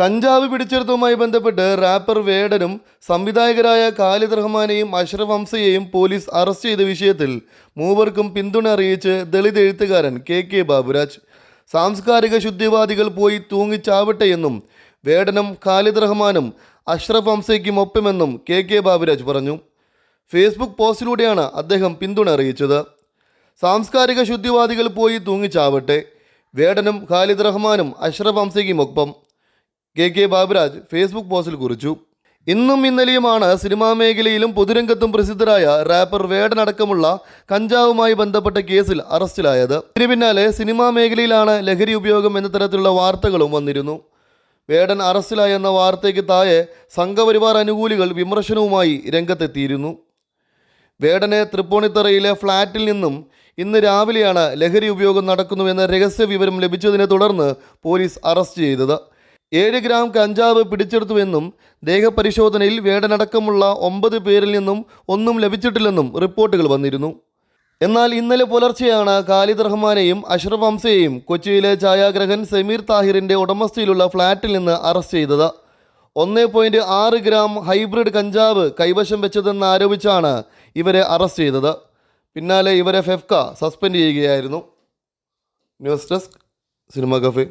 കഞ്ചാവ് പിടിച്ചെടുത്തതുമായി ബന്ധപ്പെട്ട് റാപ്പർ വേടനും സംവിധായകരായ ഖാലിദ് റഹ്മാനെയും അഷ്റഫ് ഹംസയെയും പോലീസ് അറസ്റ്റ് ചെയ്ത വിഷയത്തിൽ മൂവർക്കും പിന്തുണ അറിയിച്ച് ദളിത് എഴുത്തുകാരൻ കെ കെ ബാബുരാജ്. സാംസ്കാരിക ശുദ്ധിവാദികൾ പോയി തൂങ്ങിച്ചാവട്ടെ എന്നും വേടനും ഖാലിദ് റഹ്മാനും അഷ്റഫ് ഹംസയ്ക്കും ഒപ്പമെന്നും കെ കെ ബാബുരാജ് പറഞ്ഞു. ഫേസ്ബുക്ക് പോസ്റ്റിലൂടെയാണ് അദ്ദേഹം പിന്തുണ അറിയിച്ചത്. സാംസ്കാരിക ശുദ്ധിവാദികൾ പോയി തൂങ്ങിച്ചാവട്ടെ. വേടനും ഖാലിദ് റഹ്മാനും അഷ്റഫ് ഹംസയ്ക്കും ഒപ്പം. കെ കെ ബാബുരാജ് ഫേസ്ബുക്ക് പോസ്റ്റിൽ കുറിച്ചു. ഇന്നും ഇന്നലെയുമാണ് സിനിമാ മേഖലയിലും പൊതുരംഗത്തും പ്രസിദ്ധരായ റാപ്പർ വേടനടക്കമുള്ള കഞ്ചാവുമായി ബന്ധപ്പെട്ട കേസിൽ അറസ്റ്റിലായത്. ഇതിനു പിന്നാലെ സിനിമാ മേഖലയിലാണ് ലഹരി ഉപയോഗം എന്ന തരത്തിലുള്ള വാർത്തകളും വന്നിരുന്നു. വേടൻ അറസ്റ്റിലായെന്ന വാർത്തയ്ക്ക് താഴെ സംഘപരിവാർ അനുകൂലികൾ വിമർശനവുമായി രംഗത്തെത്തിയിരുന്നു. വേടനെ തൃപ്പൂണിത്തറയിലെ ഫ്ളാറ്റിൽ നിന്നും ഇന്ന് രാവിലെയാണ് ലഹരി ഉപയോഗം നടക്കുന്നുവെന്ന രഹസ്യ വിവരം ലഭിച്ചതിനെ തുടർന്ന് പോലീസ് അറസ്റ്റ് ചെയ്തത്. ഏഴ് ഗ്രാം കഞ്ചാവ് പിടിച്ചെടുത്തുവെന്നും ദേഹപരിശോധനയിൽ വേടനടക്കമുള്ള ഒമ്പത് പേരിൽ നിന്നും ഒന്നും ലഭിച്ചിട്ടില്ലെന്നും റിപ്പോർട്ടുകൾ വന്നിരുന്നു. എന്നാൽ ഇന്നലെ പുലർച്ചെയാണ് ഖാലിദ് റഹ്മാനെയും അഷ്റഫ് ഹംസയെയും കൊച്ചിയിലെ ഛായാഗ്രഹൻ സമീർ താഹിറിന്റെ ഉടമസ്ഥയിലുള്ള ഫ്ളാറ്റിൽ നിന്ന് അറസ്റ്റ് ചെയ്തത്. ഒന്ന് പോയിന്റ് ആറ് ഗ്രാം ഹൈബ്രിഡ് കഞ്ചാവ് കൈവശം വെച്ചതെന്ന് ആരോപിച്ചാണ് ഇവരെ അറസ്റ്റ് ചെയ്തത്. പിന്നാലെ ഇവരെ ഫെഫ്ക സസ്പെൻഡ് ചെയ്യുകയായിരുന്നു. News desk cinema cafe.